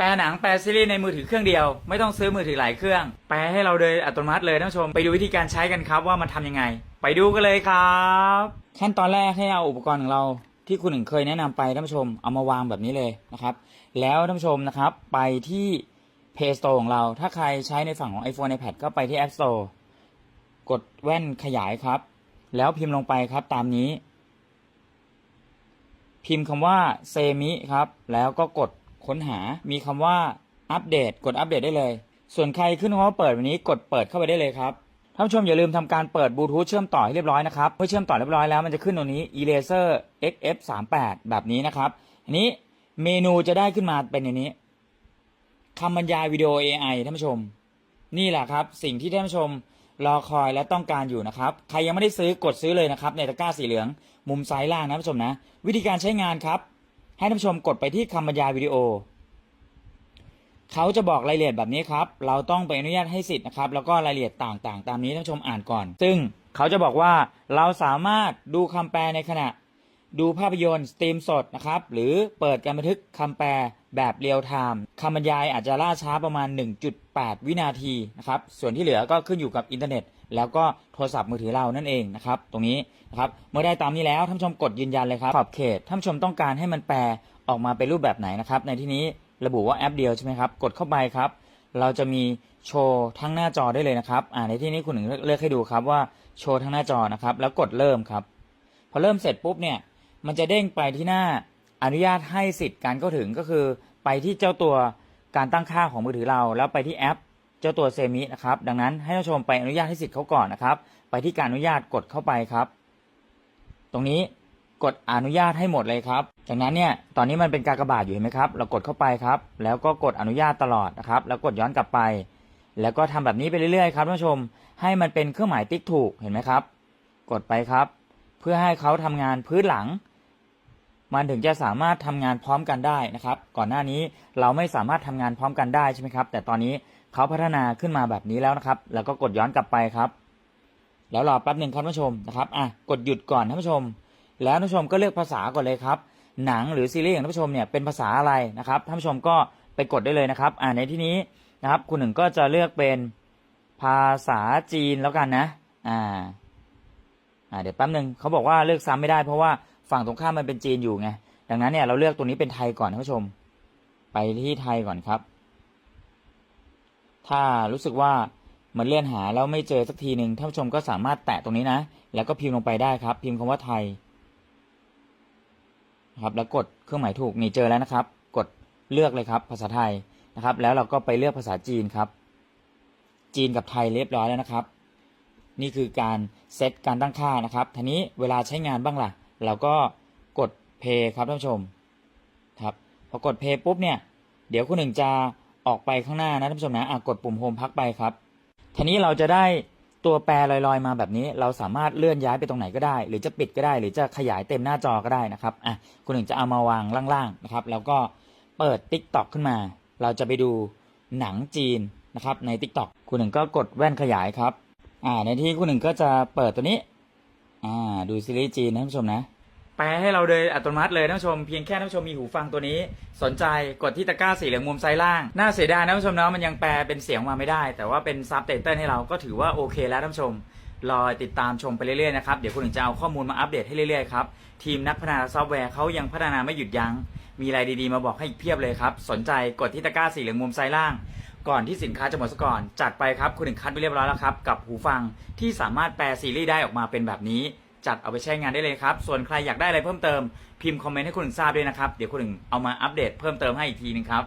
แปลหนังแปลซีรีส์ในมือถือเครื่องเดียว ไม่ต้องซื้อมือถือหลายเครื่อง แปลให้เราโดยอัตโนมัติเลยท่านผู้ชม ไปดูวิธีการใช้กันครับว่ามันทำยังไง ไปดูกันเลยครับขั้นตอนแรกให้เอาอุปกรณ์ของเราที่คุณหนึ่งเคยแนะนำไปท่านผู้ชมเอามาวางแบบนี้เลยนะครับ แล้วท่านผู้ชมนะครับไปที่ Play Store ของเรา ถ้าใครใช้ในฝั่งของ iPhone iPad ก็ไปที่ App Store กดแว่นขยายครับ แล้วพิมพ์ลงไปครับตามนี้ พิมพ์คำว่าเซมิครับ แล้วก็กด ค้นหา มีคำว่าอัปเดต กดอัปเดตได้เลย ส่วนใครขึ้นคำว่าเปิดวันนี้กดเปิดเข้าไปได้เลยครับท่านผู้ชมอย่าลืมทำการเปิดบลูทูธเชื่อมต่อให้เรียบร้อยนะครับเมื่อเชื่อมต่อเรียบร้อยแล้วมันจะขึ้นตรงนี้ Eraser XF38 แบบนี้นะครับอันนี้เมนูจะได้ขึ้นมาเป็นอย่างนี้คำบรรยายวิดีโอ AI ท่านผู้ชม นี่แหละครับ สิ่งที่ท่านผู้ชมรอคอยและต้องการอยู่นะครับ ใครยังไม่ได้ซื้อกดซื้อเลยนะครับ ในตะกร้าสีเหลือง มุมซ้ายล่างนะท่านผู้ชมนะ วิธีการใช้งานครับ ให้ท่านผู้ชมกดไปที่คำบรรยายวิดีโอ เขาจะบอกรายละเอียดแบบนี้ครับ เราต้องไปอนุญาตให้สิทธิ์นะครับ แล้วก็รายละเอียดต่างๆ ตามนี้ท่านผู้ชมอ่านก่อน ซึ่งเขาจะบอกว่าเราสามารถดูคำแปลในขณะ ดูภาพยนตร์สตรีมสดนะครับ หรือเปิดการบันทึกคำแปลแบบเรียลไทม์คำบรรยายอาจจะล่าช้าประมาณ 1.8 วินาทีนะครับ ส่วนที่เหลือก็ขึ้นอยู่กับอินเทอร์เน็ต แล้วก็โทรศัพท์มือถือเรานั่นเองนะครับ ตรงนี้นะครับ เมื่อได้ตามนี้แล้วท่านชมกดยืนยันเลยครับ ขอบเขตท่านชมต้องการให้มันแปลออกมาเป็นรูปแบบไหนนะครับ ในที่นี้ระบุว่าแอปเดียวใช่ไหมครับ กดเข้าไปครับ เราจะมีโชว์ทั้งหน้าจอได้เลยนะครับ อ่าในที่นี้คุณหนึ่งเลือกให้ดูครับว่าโชว์ทั้งหน้าจอนะครับ แล้วกดเริ่มครับ พอเริ่มเสร็จปุ๊บเนี่ย มันจะเด้งไปที่หน้าอนุญาตให้สิทธิ์การเข้าถึงก็คือ ไปที่เจ้าตัวการตั้งค่าของมือถือเรา แล้วไปที่แอป เจ้าตัวเซมินะครับ ดังนั้นให้ท่านชมไปอนุญาตให้สิทธิ์เขาก่อนนะครับ ไปที่การอนุญาตกดเข้าไปครับ ตรงนี้กดอนุญาตให้หมดเลยครับ จากนั้นเนี่ยตอนนี้มันเป็นการกระบาดอยู่เห็นไหมครับ เรากดเข้าไปครับ แล้วก็กดอนุญาตตลอดนะครับ แล้วกดย้อนกลับไป แล้วก็ทำแบบนี้ไปเรื่อยๆครับท่านผู้ชม ให้มันเป็นเครื่องหมายติ๊กถูกเห็นไหมครับ กดไปครับ เพื่อให้เขาทำงานพื้นหลัง มันถึงจะสามารถทำงานพร้อมกันได้นะครับ ก่อนหน้านี้เราไม่สามารถทำงานพร้อมกันได้ใช่ไหมครับ แต่ตอนนี้เขาพัฒนาขึ้นมาแบบนี้แล้วนะครับ แล้วก็กดย้อนกลับไปครับ แล้วรอแป๊บหนึ่งครับท่านผู้ชมนะครับอะกดหยุดก่อนท่านผู้ชม แล้วท่านผู้ชมก็เลือกภาษาก่อนเลยครับ หนังหรือซีรีส์ของท่านผู้ชมเนี่ยเป็นภาษาอะไรนะครับท่านผู้ชมก็ไปกดได้เลยนะครับอ่าในที่นี้นะครับ คุณหนึ่งก็จะเลือกเป็นภาษาจีนแล้วกันนะ อ่าอ่าเดี๋ยวแป๊บหนึ่งเขาบอกว่าเลือกซ้ำไม่ได้เพราะว่า ฝั่งตรงข้ามมันเป็นจีนอยู่ไง ดังนั้นเนี่ยเราเลือกตัวนี้เป็นไทยก่อนท่านผู้ชม ไปที่ไทยก่อนครับ ถ้ารู้สึกว่ามันเลื่อนหาแล้วไม่เจอสักทีหนึ่งท่านผู้ชมก็สามารถแตะตรงนี้นะ แล้วก็พิมพ์ลงไปได้ครับ พิมพ์คำว่าไทยครับ แล้วกดเครื่องหมายถูกนี่เจอแล้วนะครับ กดเลือกเลยครับ ภาษาไทยนะครับ แล้วเราก็ไปเลือกภาษาจีนครับ จีนกับไทยเรียบร้อยแล้วนะครับ นี่คือการเซตการตั้งค่านะครับทีนี้เวลาใช้งานบ้างล่ะ เราก็กด play ครับท่านผู้ชมครับพอกด play ปุ๊บเนี่ย เดี๋ยวคุณหนึ่งจะออกไปข้างหน้านะท่านผู้ชมนะอะกดปุ่มโฮมพักไปครับทีนี้เราจะได้ตัวแปรลอยๆ มาแบบนี้ เราสามารถเลื่อนย้ายไปตรงไหนก็ได้ หรือจะปิดก็ได้ หรือจะขยายเต็มหน้าจอก็ได้นะครับอะคุณหนึ่งจะเอามาวางล่างๆนะครับ แล้วก็เปิด Tik t o อกขึ้นมา เราจะไปดูหนังจีนนะครับใน Tik t o อกคุณหนึ่งก็กดแว่นขยายครับอ่าในที่คุณหนึ่งก็จะเปิดตัวนี้ อ่า ดูซีรีส์จีนนะท่านผู้ชมนะ แปลให้เราโดยอัตโนมัติเลยท่านผู้ชมเพียงแค่ท่านผู้ชมมีหูฟังตัวนี้ สนใจกดที่ตะกร้าสีเหลืองมุมซ้ายล่าง น่าเสียดายนะท่านผู้ชมเนาะมันยังแปลเป็นเสียงมาไม่ได้ แต่ว่าเป็นซับไตเติลให้เราก็ถือว่าโอเคแล้วท่านผู้ชมรอติดตามชมไปเรื่อยๆนะครับ เดี๋ยวคุณหนึ่งจะเอาข้อมูลมาอัปเดตให้เรื่อยๆครับ ทีมนักพัฒนาซอฟต์แวร์เขายังพัฒนาไม่หยุดยัง้งมีอะไรดีๆ มาบอกให้อีกเพียบเลยครับ สนใจกดที่ตะกร้าสีเหลืองมุมซ้ายล่าง ก่อนที่สินค้าจะหมดซะก่อนจัดไปครับคุณหนึ่งคัดไปเรียบร้อยแล้วครับกับหูฟังที่สามารถแปลซีรีส์ได้ออกมาเป็นแบบนี้ จัดเอาไปใช้งานได้เลยครับ ส่วนใครอยากได้อะไรเพิ่มเติมพิมพ์คอมเมนต์ให้คุณหนึ่งทราบด้วยนะครับ เดี๋ยวคุณหนึ่งเอามาอัปเดตเพิ่มเติมให้อีกทีนึงครับ